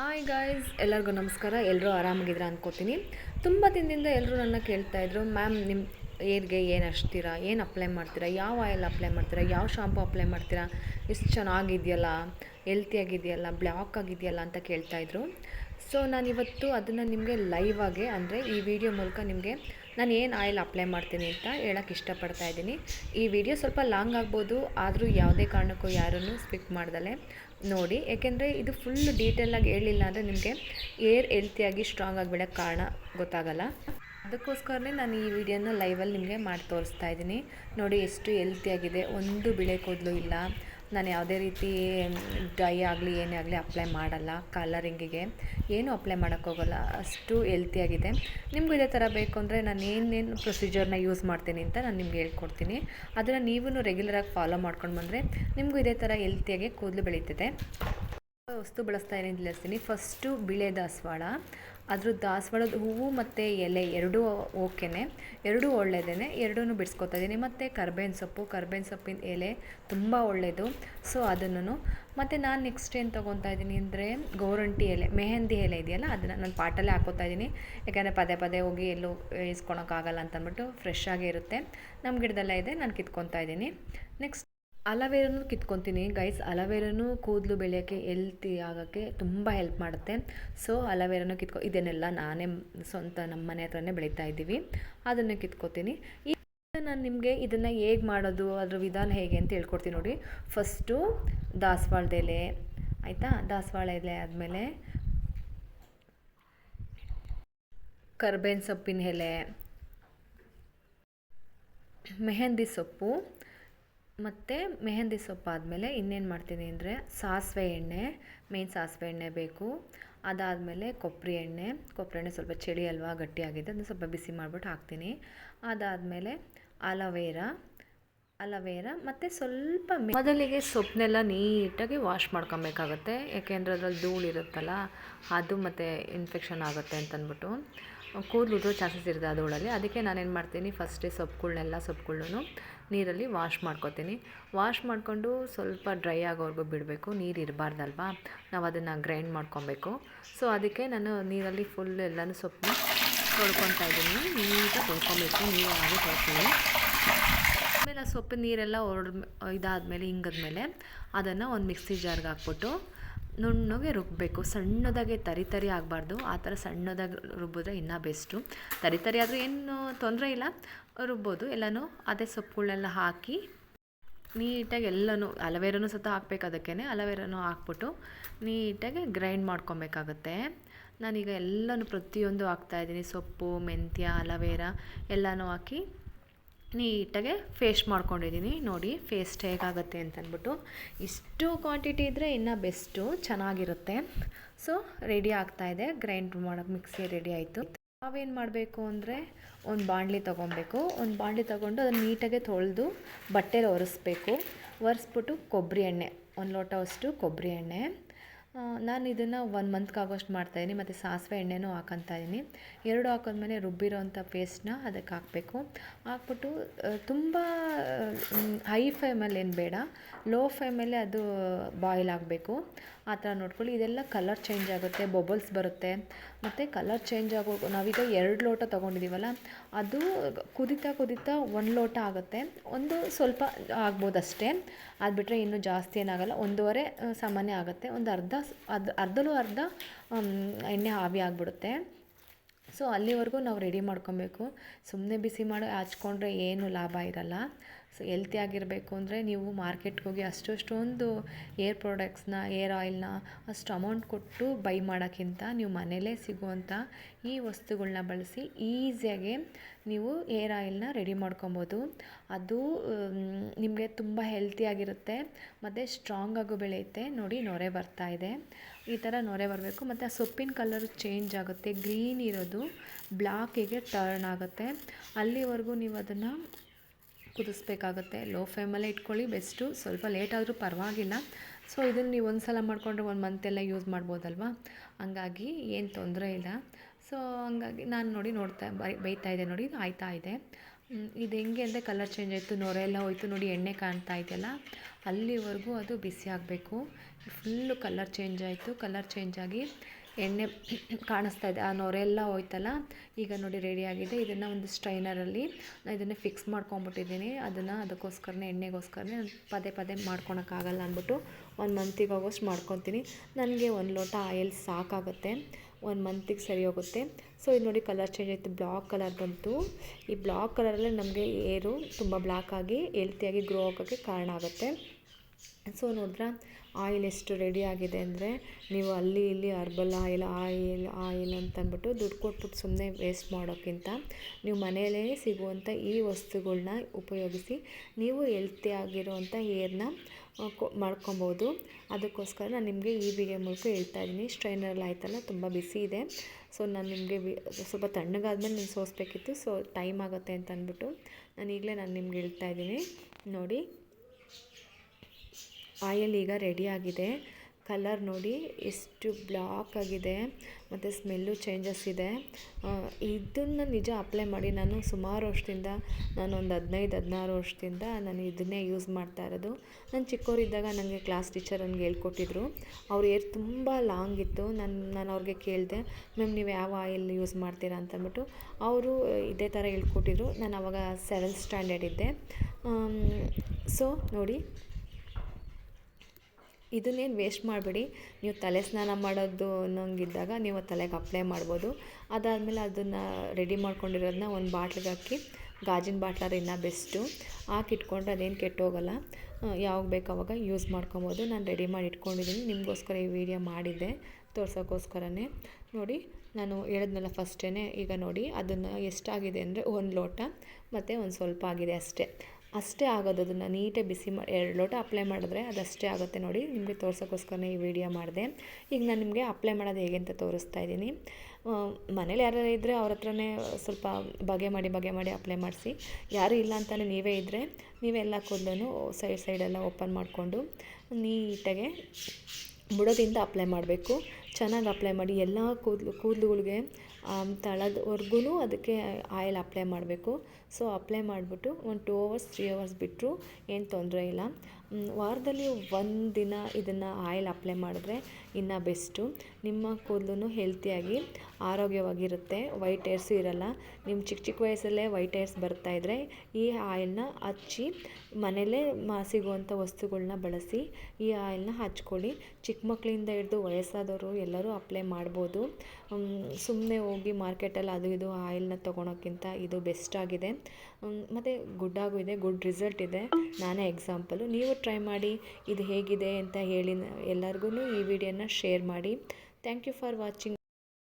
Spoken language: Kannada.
ಹಾಯ್ ಗಾಯ್ಸ್ ಎಲ್ಲರಿಗೂ ನಮಸ್ಕಾರ. ಎಲ್ಲರೂ ಆರಾಮಾಗಿದ್ದೀರಾ ಅಂದ್ಕೋತೀನಿ ತುಂಬ ದಿನದಿಂದ ಎಲ್ಲರೂ ನನ್ನ ಕೇಳ್ತಾ ಇದ್ರು, ಮ್ಯಾಮ್ ನಿಮ್ಮ ಏರ್ಗೆ ಏನು ಹಚ್ತೀರಾ? ಏನು ಅಪ್ಲೈ ಮಾಡ್ತೀರಾ? ಯಾವ ಆಯಿಲ್ ಅಪ್ಲೈ ಮಾಡ್ತೀರಾ? ಯಾವ ಶಾಂಪು ಅಪ್ಲೈ ಮಾಡ್ತೀರಾ? ಎಷ್ಟು ಚೆನ್ನಾಗಿದೆಯಲ್ಲ? ಹೆಲ್ತಿಯಾಗಿದೆಯಲ್ಲ ಬ್ಲಾಕ್ ಆಗಿದೆಯಲ್ಲ? ಅಂತ ಕೇಳ್ತಾಯಿದ್ರು ಸೊ ನಾನಿವತ್ತು ಅದನ್ನು ನಿಮಗೆ ಲೈವ್ ಆಗೇ, ಅಂದರೆ ಈ ವಿಡಿಯೋ ಮೂಲಕ ನಿಮಗೆ ನಾನು ಏನು ಆಯಿಲ್ ಅಪ್ಲೈ ಮಾಡ್ತೀನಿ ಅಂತ ಹೇಳೋಕ್ಕೆ ಇಷ್ಟಪಡ್ತಾ ಇದ್ದೀನಿ. ಈ ವಿಡಿಯೋ ಸ್ವಲ್ಪ ಲಾಂಗ್ ಆಗ್ಬೋದು, ಆದರೂ ಯಾವುದೇ ಕಾರಣಕ್ಕೂ ಯಾರನ್ನು ಸ್ಪಿಕ್ ಮಾಡ್ದಲೆ ನೋಡಿ, ಏಕೆಂದರೆ ಇದು ಫುಲ್ ಡೀಟೇಲಾಗಿ ಹೇಳಿಲ್ಲ ಅಂದರೆ ನಿಮಗೆ ಏರ್ ಹೆಲ್ತಿಯಾಗಿ ಸ್ಟ್ರಾಂಗ್ ಆಗಿಬಿಡೋಕ್ಕೆ ಕಾರಣ ಗೊತ್ತಾಗಲ್ಲ. ಅದಕ್ಕೋಸ್ಕರನೇ ನಾನು ಈ ವಿಡಿಯೋನ ಲೈವಲ್ಲಿ ನಿಮಗೆ ಮಾಡಿ ತೋರಿಸ್ತಾ ಇದ್ದೀನಿ. ನೋಡಿ, ಎಷ್ಟು ಹೆಲ್ತಿಯಾಗಿದೆ ಒಂದು ಬಿಳೆ ಕೂದಲು ಇಲ್ಲ. ನಾನು ಯಾವುದೇ ರೀತಿ ಡೈ ಆಗಲಿ, ಏನೇ ಆಗಲಿ ಅಪ್ಲೈ ಮಾಡಲ್ಲ ಕಲರಿಂಗಿಗೆ ಏನೂ ಅಪ್ಲೈ ಮಾಡೋಕ್ಕೋಗಲ್ಲ ಅಷ್ಟು ಹೆಲ್ತಿಯಾಗಿದೆ ನಿಮಗೂ ಇದೇ ಥರ ಬೇಕು ಅಂದರೆ ನಾನು ಏನೇನು ಪ್ರೊಸೀಜರ್ನ ಯೂಸ್ ಮಾಡ್ತೀನಿ ಅಂತ ನಾನು ನಿಮ್ಗೆ ಹೇಳ್ಕೊಡ್ತೀನಿ. ಅದನ್ನು ನೀವು ರೆಗ್ಯುಲರಾಗಿ ಫಾಲೋ ಮಾಡ್ಕೊಂಡು ಬಂದರೆ ನಿಮಗೂ ಇದೇ ಥರ ಹೆಲ್ತಿಯಾಗಿ ಕೂದಲು ಬೆಳೀತದೆ. ವಸ್ತು ಬಳಸ್ತಾ ಏನೇನು ತಿಳಿಸ್ತೀನಿ. ಫಸ್ಟು ಬಿಳೆ ದಾಸವಾಳ. ಅದ್ರ ದಾಸವಾಳದ ಹೂವು ಮತ್ತು ಎಲೆ ಎರಡೂ ಓಕೆನೆ. ಎರಡೂ ಒಳ್ಳೆಯದೇ ಎರಡೂ ಬಿಡಿಸ್ಕೊತಾ ಇದ್ದೀನಿ ಮತ್ತು ಕರ್ಬೇವಿನ ಸೊಪ್ಪು, ಕರ್ಬೇವಿನ ಸೊಪ್ಪಿನ ಎಲೆ ತುಂಬ ಒಳ್ಳೆಯದು ಸೊ ಅದನ್ನು ಮತ್ತು ನಾನು ನೆಕ್ಸ್ಟ್ ಏನು ತೊಗೊತಾ ಇದ್ದೀನಿ ಅಂದರೆ ಗೋರಂಟಿ ಎಲೆ, ಮೆಹಂದಿ ಎಲೆ ಇದೆಯಲ್ಲ, ಅದನ್ನು ನಾನು ಪಾಟಲ್ಲೇ ಹಾಕೋತಾ ಇದ್ದೀನಿ ಯಾಕೆಂದರೆ ಪದೇ ಪದೇ ಹೋಗಿ ಎಲ್ಲೂ ಇಸ್ಕೊಳೋಕ್ಕಾಗಲ್ಲ ಅಂತಂದ್ಬಿಟ್ಟು ಫ್ರೆಶ್ ಆಗೇ ಇರುತ್ತೆ. ನಮ್ಮ ಗಿಡದಲ್ಲೇ ಇದೆ. ನಾನು ಕಿತ್ಕೊತಾ ಇದ್ದೀನಿ ನೆಕ್ಸ್ಟ್ ಅಲವೇರನು ಕಿತ್ಕೊತೀನಿ. ಗೈಸ್, ಅಲವೇರನು ಕೂದಲು ಬೆಳೆಯೋಕ್ಕೆ ಹೆಲ್ತಿ ಆಗೋಕ್ಕೆ ತುಂಬ ಹೆಲ್ಪ್ ಮಾಡುತ್ತೆ. ಸೊ ಅಲವೇರನು ಕಿತ್ಕೊ, ಇದನ್ನೆಲ್ಲ ನಾನೇ ಸ್ವಂತ ನಮ್ಮ ಮನೆ ಹತ್ರನೇ ಬೆಳೀತಾ ಇದ್ದೀವಿ. ಅದನ್ನು ಕಿತ್ಕೊತೀನಿ. ಈ ನಾನು ನಿಮಗೆ ಇದನ್ನು ಹೇಗೆ ಮಾಡೋದು, ಅದರ ವಿಧಾನ ಹೇಗೆ ಅಂತ ಹೇಳ್ಕೊಡ್ತೀನಿ ನೋಡಿ. ಫಸ್ಟು ದಾಸವಾಳದ ಎಲೆ, ಆಯಿತಾ? ದಾಸವಾಳ ಎಲೆ ಆದಮೇಲೆ ಕರ್ಬೇವಿನ ಸೊಪ್ಪಿನ ಎಲೆ, ಮೆಹಂದಿ ಸೊಪ್ಪು ಮತ್ತು ಮೆಹಂದಿ ಸೊಪ್ಪು ಆದಮೇಲೆ ಇನ್ನೇನು ಮಾಡ್ತೀನಿ ಅಂದರೆ ಸಾಸಿವೆ ಎಣ್ಣೆ ಮೇನ್ ಸಾಸಿವೆ ಎಣ್ಣೆ ಬೇಕು. ಅದಾದಮೇಲೆ ಕೊಬ್ಬರಿ ಎಣ್ಣೆ. ಕೊಬ್ಬರಿ ಎಣ್ಣೆ ಸ್ವಲ್ಪ ಚಳಿ ಅಲ್ವಾ ಗಟ್ಟಿಯಾಗಿದೆ ಅದನ್ನು ಸ್ವಲ್ಪ ಬಿಸಿ ಮಾಡಿಬಿಟ್ಟು ಹಾಕ್ತೀನಿ. ಅದಾದಮೇಲೆ ಅಲವೇರಾ. ಅಲವೇರ ಮತ್ತು ಸ್ವಲ್ಪ ಮೊದಲಿಗೆ ಸೊಪ್ಪನ್ನೆಲ್ಲ ನೀಟಾಗಿ ವಾಶ್ ಮಾಡ್ಕೊಬೇಕಾಗತ್ತೆ. ಯಾಕೆಂದರೆ ಅದ್ರಲ್ಲಿ ಧೂಳಿರುತ್ತಲ್ಲ ಅದು ಮತ್ತು ಇನ್ಫೆಕ್ಷನ್ ಆಗುತ್ತೆ ಅಂತಂದ್ಬಿಟ್ಟು ಕೂದಲು ಉದುರೋ ಚಾನ್ಸಸ್ ಇರುತ್ತೆ ಅದರೊಳಗೆ. ಅದಕ್ಕೆ ನಾನೇನು ಮಾಡ್ತೀನಿ ಫಸ್ಟೇ ಸೊಪ್ಪುಗಳನ್ನೆಲ್ಲ ಸೊಪ್ಪುಗಳನ್ನು ನೀರಲ್ಲಿ ವಾಶ್ ಮಾಡ್ಕೊತೀನಿ. ವಾಶ್ ಮಾಡಿಕೊಂಡು ಸ್ವಲ್ಪ ಡ್ರೈ ಆಗೋವರೆಗೂ ಬಿಡಬೇಕು, ನೀರು ಇರಬಾರ್ದಲ್ವಾ? ನಾವು ಅದನ್ನು ಗ್ರೈಂಡ್ ಮಾಡ್ಕೊಬೇಕು. ಸೊ ಅದಕ್ಕೆ ನಾನು ನೀರಲ್ಲಿ ಫುಲ್ ಎಲ್ಲನೂ ಸೊಪ್ಪು ತೊಳ್ಕೊತಾ ಇದ್ದೀನಿ. ನೀಟಾಗಿ ತೊಳ್ಕೊಬೇಕು, ನೀರಾಗಿ ತೊಳ್ಕೊಳ್ಳಿ ಆಮೇಲೆ ಆ ಸೊಪ್ಪಿನ ನೀರೆಲ್ಲ ಹೊರಡ್ ಇದಾದಮೇಲೆ ಹಿಂಗದ್ಮೇಲೆ ಅದನ್ನು ಒಂದು ಮಿಕ್ಸಿ ಜಾರ್ಗೆ ಹಾಕ್ಬಿಟ್ಟು ನುಣ್ಣಗೆ ರುಬ್ಬಬೇಕು ಸಣ್ಣದಾಗೆ ತರಿ ತರಿ ಆಗಬಾರ್ದು. ಆ ಥರ ಸಣ್ಣದಾಗಿ ರುಬ್ಬಿದ್ರೆ ಇನ್ನೂ ಬೆಸ್ಟು. ತರಿ ತರಿ ಆದರೂ ಏನು ತೊಂದರೆ ಇಲ್ಲ. ರುಬ್ಬೋದು. ಎಲ್ಲನೂ ಅದೇ ಸೊಪ್ಪುಗಳೆಲ್ಲ ಹಾಕಿ ನೀಟಾಗಿ ಎಲ್ಲನೂ ಅಲವೇರನೂ ಸತ ಹಾಕ್ಬೇಕು ಅದಕ್ಕೆ ಅಲವೇರನೂ ಹಾಕ್ಬಿಟ್ಟು ನೀಟಾಗಿ ಗ್ರೈಂಡ್ ಮಾಡ್ಕೊಬೇಕಾಗತ್ತೆ. ನಾನೀಗ ಎಲ್ಲನೂ ಪ್ರತಿಯೊಂದು ಹಾಕ್ತಾಯಿದ್ದೀನಿ ಸೊಪ್ಪು, ಮೆಂತ್ಯ, ಅಲವೇರ ಎಲ್ಲನೂ ಹಾಕಿ ನೀಟಾಗೆ ಫೇಸ್ಟ್ ಮಾಡ್ಕೊಂಡಿದ್ದೀನಿ. ನೋಡಿ ಫೇಸ್ಟ್ ಹೇಗಾಗುತ್ತೆ ಅಂತಂದ್ಬಿಟ್ಟು ಇಷ್ಟು ಕ್ವಾಂಟಿಟಿ ಇದ್ದರೆ ಇನ್ನೂ ಬೆಸ್ಟು ಚೆನ್ನಾಗಿರುತ್ತೆ. ಸೊ ರೆಡಿ ಆಗ್ತಾಯಿದೆ ಗ್ರೈಂಡ್ ಮಾಡೋಕ್ಕೆ ಮಿಕ್ಸಿ ರೆಡಿ ಆಯಿತು. ನಾವೇನು ಮಾಡಬೇಕು ಅಂದರೆ, ಒಂದು ಬಾಣಲಿ ತೊಗೊಬೇಕು. ಒಂದು ಬಾಣಲಿ ತೊಗೊಂಡು ಅದನ್ನು ನೀಟಾಗೆ ತೊಳೆದು ಬಟ್ಟೆಲಿ ಒರೆಸ್ಬೇಕು. ಒರೆಸ್ಬಿಟ್ಟು ಕೊಬ್ಬರಿ ಎಣ್ಣೆ. ಒಂದು ಲೋಟ ಅಷ್ಟು ಕೊಬ್ಬರಿ ಎಣ್ಣೆ. ನಾನು ಇದನ್ನು ಒನ್ ಮಂತ್ಗೆ ಆಗೋಷ್ಟು ಮಾಡ್ತಾಯಿದ್ದೀನಿ ಮತ್ತು ಸಾಸಿವೆ ಎಣ್ಣೆನೂ ಹಾಕೊತಾ ಇದ್ದೀನಿ ಎರಡು ಹಾಕೊಂಡ್ಮೇಲೆ ರುಬ್ಬಿರೋಂಥ ಪೇಸ್ಟ್ನ ಅದಕ್ಕೆ ಹಾಕಬೇಕು. ಹಾಕ್ಬಿಟ್ಟು ತುಂಬ ಹೈ ಫ್ಲೇಮಲ್ಲಿ ಏನು ಬೇಡ ಲೋ ಫ್ಲೇಮಲ್ಲೇ ಅದು ಬಾಯ್ಲ್ ಆಗಬೇಕು. ಆ ಥರ ನೋಡ್ಕೊಳ್ಳಿ. ಇದೆಲ್ಲ ಕಲರ್ ಚೇಂಜ್ ಆಗುತ್ತೆ ಬಬಲ್ಸ್ ಬರುತ್ತೆ. ಮತ್ತು ಕಲರ್ ಚೇಂಜ್ ಆಗೋ, ನಾವೀಗ ಎರಡು ಲೋಟ ತೊಗೊಂಡಿದ್ದೀವಲ್ಲ ಅದು ಕುದಿತಾ ಕುದಿತಾ ಒಂದು ಲೋಟ ಆಗುತ್ತೆ. ಒಂದು ಸ್ವಲ್ಪ ಆಗ್ಬೋದು ಅಷ್ಟೇ ಅದು ಬಿಟ್ಟರೆ ಇನ್ನೂ ಜಾಸ್ತಿ ಏನಾಗಲ್ಲ. ಒಂದೂವರೆ ಸಾಮಾನ್ಯ ಆಗುತ್ತೆ. ಒಂದು ಅರ್ಧ ಅದು ಅರ್ಧಲೂ ಅರ್ಧ ಎಣ್ಣೆ ಆವಿ ಆಗಿಬಿಡುತ್ತೆ. ಸೊ ಅಲ್ಲಿವರೆಗೂ ನಾವು ರೆಡಿ ಮಾಡ್ಕೊಬೇಕು. ಸುಮ್ಮನೆ ಬಿಸಿ ಮಾಡಿ, ಹಚ್ಕೊಂಡ್ರೆ ಏನು ಲಾಭ ಇರಲ್ಲ. ಸೊ ಎಲ್ತಿ ಆಗಿರಬೇಕು ಅಂದರೆ ನೀವು ಮಾರ್ಕೆಟ್ಗೆ ಹೋಗಿ ಅಷ್ಟೊಷ್ಟೊಂದು ಏರ್ ಪ್ರಾಡಕ್ಟ್ಸ್ನ ಏರ್ ಆಯಿಲ್ನ ಅಷ್ಟು ಅಮೌಂಟ್ ಕೊಟ್ಟು ಬೈ ಮಾಡೋಕ್ಕಿಂತ ನೀವು ಮನೇಲೇ ಸಿಗುವಂಥ ಈ ವಸ್ತುಗಳನ್ನ ಬಳಸಿ ಈಸಿಯಾಗಿ ನೀವು ಏರ್ ಆಯಿಲ್ನ ರೆಡಿ ಮಾಡ್ಕೊಬೋದು. ಅದು ನಿಮಗೆ ತುಂಬ ಹೆಲ್ತಿಯಾಗಿರುತ್ತೆ ಮತ್ತು ಸ್ಟ್ರಾಂಗಾಗೂ ಬೆಳೆಯುತ್ತೆ. ನೋಡಿ ನೊರೆ ಬರ್ತಾ ಇದೆ. ಈ ಥರ ನೊರೆ ಬರಬೇಕು. ಮತ್ತು ಆ ಸೊಪ್ಪಿನ ಕಲರ್ ಚೇಂಜ್ ಆಗುತ್ತೆ. ಗ್ರೀನ್ ಇರೋದು ಬ್ಲ್ಯಾಕಿಗೆ ಟರ್ನ್ ಆಗುತ್ತೆ. ಅಲ್ಲಿವರೆಗೂ ನೀವು ಅದನ್ನು ಕುದಿಸ್ಬೇಕಾಗುತ್ತೆ. ಲೋ ಫ್ಲೇಮಲ್ಲೇ ಇಟ್ಕೊಳ್ಳಿ ಬೆಸ್ಟು ಸ್ವಲ್ಪ ಲೇಟ್ ಆದರೂ ಪರವಾಗಿಲ್ಲ. ಸೊ ಇದನ್ನು ನೀವು ಒಂದು ಸಲ ಮಾಡಿಕೊಂಡ್ರೆ ಒಂದು ಮಂತೆಲ್ಲ ಯೂಸ್ ಮಾಡ್ಬೋದಲ್ವಾ? ಹಂಗಾಗಿ ಏನು ತೊಂದರೆ ಇಲ್ಲ. ಸೊ ಹಂಗಾಗಿ ನಾನು ನೋಡಿ ನೋಡ್ತಾ ಬೈತಾ ಇದೆ ನೋಡಿ ಆಯ್ತಾ ಇದೆ. ಇದು ಹೆಂಗೆ ಅಂದರೆ ಕಲರ್ ಚೇಂಜ್ ಆಯಿತು, ನೊರೆ ಎಲ್ಲ ಹೋಯ್ತು ನೋಡಿ, ಎಣ್ಣೆ ಕಾಣ್ತಾ ಇದೆಯಲ್ಲ? ಅಲ್ಲಿವರೆಗೂ ಅದು ಬಿಸಿ ಆಗಬೇಕು. ಫುಲ್ಲು ಕಲರ್ ಚೇಂಜ್ ಆಯಿತು. ಕಲರ್ ಚೇಂಜ್ ಆಗಿ ಎಣ್ಣೆ ಕಾಣಿಸ್ತಾ ಇದೆ. ಆ ನೊರೆಲ್ಲ ಹೋಯ್ತಲ್ಲ? ಈಗ ನೋಡಿ ರೆಡಿಯಾಗಿದೆ ಇದನ್ನು ಒಂದು ಸ್ಟ್ರೈನರಲ್ಲಿ ನಾನು ಇದನ್ನು ಫಿಕ್ಸ್ ಮಾಡ್ಕೊಂಬಿಟ್ಟಿದ್ದೀನಿ ಅದನ್ನು ಅದಕ್ಕೋಸ್ಕರನೇ, ಎಣ್ಣೆಗೋಸ್ಕರನೇ ಪದೇ ಪದೇ ಮಾಡ್ಕೊಳಕ್ಕಾಗಲ್ಲ ಅಂದ್ಬಿಟ್ಟು ಒಂದು ಮಂತಿಗೆ ಹೋಗೋಷ್ಟು ಮಾಡ್ಕೊತೀನಿ. ನನಗೆ ಒಂದು ಲೋಟ ಆಯಿಲ್ ಸಾಕಾಗುತ್ತೆ. ಒಂದು ಮಂತಿಗೆ ಸರಿ ಹೋಗುತ್ತೆ. ಸೊ ಇದು ನೋಡಿ ಕಲರ್ ಚೇಂಜ್ ಆಯಿತು. ಬ್ಲಾಕ್ ಕಲರ್ ಬಂತು. ಈ ಬ್ಲಾಕ್ ಕಲರಲ್ಲೇ ನಮಗೆ ಏರು ತುಂಬ ಬ್ಲ್ಯಾಕ್ ಆಗಿ ಹೆಲ್ತಿಯಾಗಿ ಗ್ರೋ ಆಗೋಕ್ಕೆ ಕಾರಣ ಆಗುತ್ತೆ. ಸೊ ನೋಡಿದ್ರೆ? ಆಯಿಲ್ ಎಷ್ಟು ರೆಡಿ ಆಗಿದೆ ಅಂದರೆ ನೀವು ಅಲ್ಲಿ ಇಲ್ಲಿ ಹರ್ಬಲ್ ಆಯಿಲ್ ಆಯಿಲ್ ಆಯಿಲ್ ಅಂತ ಅಂದ್ಬಿಟ್ಟು ದುಡ್ಡು ಕೊಟ್ಬಿಟ್ಟು ಸುಮ್ಮನೆ ವೇಸ್ಟ್ ಮಾಡೋಕ್ಕಿಂತ ನೀವು ಮನೆಯಲ್ಲೇ ಸಿಗುವಂಥ ಈ ವಸ್ತುಗಳನ್ನ ಉಪಯೋಗಿಸಿ ನೀವು ಹೆಲ್ತಿ ಆಗಿರೋವಂಥ ಏರ್ನ ಕೊ, ಮಾಡ್ಕೊಬೋದು. ಅದಕ್ಕೋಸ್ಕರ ನಾನು ನಿಮಗೆ ಈ ವಿಡಿಯೋ ಮೂಲಕ ಹೇಳ್ತಾ ಇದ್ದೀನಿ. ಸ್ಟ್ರೈನರಲ್ಲಿ ಆಯ್ತಲ್ಲ ತುಂಬ ಬಿಸಿ ಇದೆ. ಸೊ ನಾನು ನಿಮಗೆ ಸ್ವಲ್ಪ ತಣ್ಣಗಾದ್ಮೇಲೆ ನೀವು ಸೋಸ್ಬೇಕಿತ್ತು. ಸೊ ಟೈಮ್ ಆಗುತ್ತೆ ಅಂತ ಅಂದ್ಬಿಟ್ಟು ನಾನು ಈಗಲೇ ನಾನು ನಿಮ್ಗೆ ಹೇಳ್ತಾ ಇದ್ದೀನಿ. ನೋಡಿ. ಆಯಿಲ್ ಈಗ ರೆಡಿ ಆಗಿದೆ. ಕಲರ್ ನೋಡಿ ಎಷ್ಟು ಬ್ಲಾಕ್ ಆಗಿದೆ, ಮತ್ತು ಸ್ಮೆಲ್ಲು ಚೇಂಜಸ್ ಇದೆ. ಇದನ್ನು ನಿಜ ಅಪ್ಲೈ ಮಾಡಿ ನಾನು ಸುಮಾರು ವರ್ಷದಿಂದ ನಾನು ಒಂದು ಹದಿನೈದು, ಹದಿನಾರು ವರ್ಷದಿಂದ ನಾನು ಇದನ್ನೇ ಯೂಸ್ ಮಾಡ್ತಾ ಇರೋದು. ನಾನು ಚಿಕ್ಕವರಿದ್ದಾಗ ನನಗೆ ಕ್ಲಾಸ್ ಟೀಚರ್ ನನಗೆ ಹೇಳ್ಕೊಟ್ಟಿದ್ರು. ಅವ್ರ ಏರ್ ತುಂಬ ಲಾಂಗ್ ಇತ್ತು. ನಾನು ನಾನು ಅವ್ರಿಗೆ ಕೇಳಿದೆ ಮ್ಯಾಮ್ ನೀವು ಯಾವ ಆಯಿಲ್ ಯೂಸ್ ಮಾಡ್ತೀರಾ? ಅಂತಂದ್ಬಿಟ್ಟು ಅವರು ಇದೇ ಥರ ಹೇಳ್ಕೊಟ್ಟಿದ್ರು. ನಾನು ಅವಾಗ ಸೆವೆಂತ್ ಸ್ಟ್ಯಾಂಡರ್ಡ್ ಇದ್ದೆ. ಸೊ ನೋಡಿ ಇದನ್ನೇನು ವೇಸ್ಟ್ ಮಾಡಬೇಡಿ. ನೀವು ತಲೆ ಸ್ನಾನ ಮಾಡೋದು ಅನ್ನೋಂಗಿದ್ದಾಗ ನೀವು ತಲೆಗೆ ಅಪ್ಲೈ ಮಾಡ್ಬೋದು. ಅದಾದಮೇಲೆ ಅದನ್ನು ರೆಡಿ ಮಾಡ್ಕೊಂಡಿರೋದನ್ನ ಒಂದು ಬಾಟ್ಲಿಗೆ ಹಾಕಿ, ಗಾಜಿನ ಬಾಟ್ಲಾದ್ರೆ ಇನ್ನೂ ಬೆಸ್ಟು ಹಾಕಿ ಇಟ್ಕೊಂಡ್ರೆ ಅದೇನು ಕೆಟ್ಟೋಗಲ್ಲ. ಯಾವಾಗ ಬೇಕು ಅವಾಗ ಯೂಸ್ ಮಾಡ್ಕೊಬೋದು. ನಾನು ರೆಡಿ ಮಾಡಿ ಇಟ್ಕೊಂಡಿದ್ದೀನಿ ನಿಮಗೋಸ್ಕರ ಈ ವಿಡಿಯೋ ಮಾಡಿದ್ದೆ. ತೋರ್ಸೋಕ್ಕೋಸ್ಕರನೇ. ನೋಡಿ, ನಾನು ಹೇಳಿದ್ನಲ್ಲ ಫಸ್ಟೇ ಈಗ ನೋಡಿ, ಅದನ್ನು ಎಷ್ಟಾಗಿದೆ ಅಂದರೆ ಒಂದು ಲೋಟ, ಮತ್ತು ಒಂದು ಸ್ವಲ್ಪ ಆಗಿದೆ ಅಷ್ಟೇ. ಅಷ್ಟೇ ಆಗೋದು. ಅದನ್ನು ನೀಟಾಗಿ ಬಿಸಿ ಮಾಡಿ ಎರಡು ಲೋಟ ಅಪ್ಲೈ ಮಾಡಿದ್ರೆ ಅದಷ್ಟೇ ಆಗುತ್ತೆ ನೋಡಿ. ನಿಮಗೆ ತೋರ್ಸೋಕ್ಕೋಸ್ಕರನೇ ಈ ವಿಡಿಯೋ ಮಾಡಿದೆ. ಈಗ ನಾನು ನಿಮಗೆ ಅಪ್ಲೈ ಮಾಡೋದು ಹೇಗೆ ಅಂತ ತೋರಿಸ್ತಾ ಇದ್ದೀನಿ. ಮನೇಲಿ ಯಾರು ಇದ್ದರೆ ಅವ್ರ ಹತ್ರನೇ ಸ್ವಲ್ಪ ಬಗೆ ಮಾಡಿ ಬಗೆ ಮಾಡಿ ಅಪ್ಲೈ ಮಾಡಿಸಿ. ಯಾರು ಇಲ್ಲ ಅಂತಲೇ ನೀವೇ ಇದ್ದರೆ ನೀವೆಲ್ಲ ಕೂದಲೂ ಸೈಡ್ ಸೈಡೆಲ್ಲ ಓಪನ್ ಮಾಡಿಕೊಂಡು ನೀಟಾಗೆ ಬುಡದಿಂದ ಅಪ್ಲೈ ಮಾಡಬೇಕು. ಚೆನ್ನಾಗಿ ಅಪ್ಲೈ ಮಾಡಿ ಎಲ್ಲ ಕೂದಲು, ಕೂದಲುಗಳಿಗೆ ತಳದವರೆಗೂ ಅದಕ್ಕೆ ಆಯಿಲ್ ಅಪ್ಲೈ ಮಾಡಬೇಕು. ಸೊ ಅಪ್ಲೈ ಮಾಡಿಬಿಟ್ಟು ಒಂದು ಟೂ ಅವರ್ಸ್ ತ್ರೀ ಅವರ್ಸ್ ಬಿಟ್ಟರು ಏನು ತೊಂದರೆ ಇಲ್ಲ. ವಾರದಲ್ಲಿ ಒಂದು ದಿನ ಇದನ್ನು ಆಯಿಲ್ ಅಪ್ಲೈ ಮಾಡಿದ್ರೆ ಇನ್ನು ಬೆಸ್ಟು ನಿಮ್ಮ ಕೂದಲು ಹೆಲ್ತಿಯಾಗಿ ಆರೋಗ್ಯವಾಗಿರುತ್ತೆ. ವೈಟ್ ಏರ್ಸು ಇರಲ್ಲ. ನಿಮ್ಮ ಚಿಕ್ಕ ಚಿಕ್ಕ ವಯಸ್ಸಲ್ಲೇ ವೈಟ್ ಏರ್ಸ್ ಬರ್ತಾಯಿದ್ರೆ ಈ ಆಯಿಲ್ನ ಹಚ್ಚಿ ಮನೆಯಲ್ಲೇ ಸಿಗುವಂಥ ವಸ್ತುಗಳನ್ನ ಬಳಸಿ ಈ ಆಯಿಲ್ನ ಹಚ್ಕೊಳ್ಳಿ. ಚಿಕ್ಕ ಮಕ್ಕಳಿಂದ ಹಿಡಿದು ವಯಸ್ಸಾದವರು ಎಲ್ಲರೂ ಅಪ್ಲೈ ಮಾಡ್ಬೋದು. ಸುಮ್ಮನೆ ಹೋಗಿ ಮಾರ್ಕೆಟಲ್ಲಿ ಅದು ಇದು ಆಯಿಲ್ನ ತೊಗೊಳೋಕ್ಕಿಂತ ಇದು ಬೆಸ್ಟ್ ಆಗಿದೆ. ಮತ್ತು ಗುಡ್ಡಾಗೂ ಇದೆ ಗುಡ್ ರಿಸಲ್ಟ್ ಇದೆ. ನಾನೇ ಎಕ್ಸಾಂಪಲು ನೀವು ಟ್ರೈ ಮಾಡಿ, ಇದು ಹೇಗಿದೆ ಅಂತ ಹೇಳಿ ಎಲ್ಲರಿಗೂ ಈ ವಿಡಿಯೋನ ಶೇರ್ ಮಾಡಿ. Thank you for watching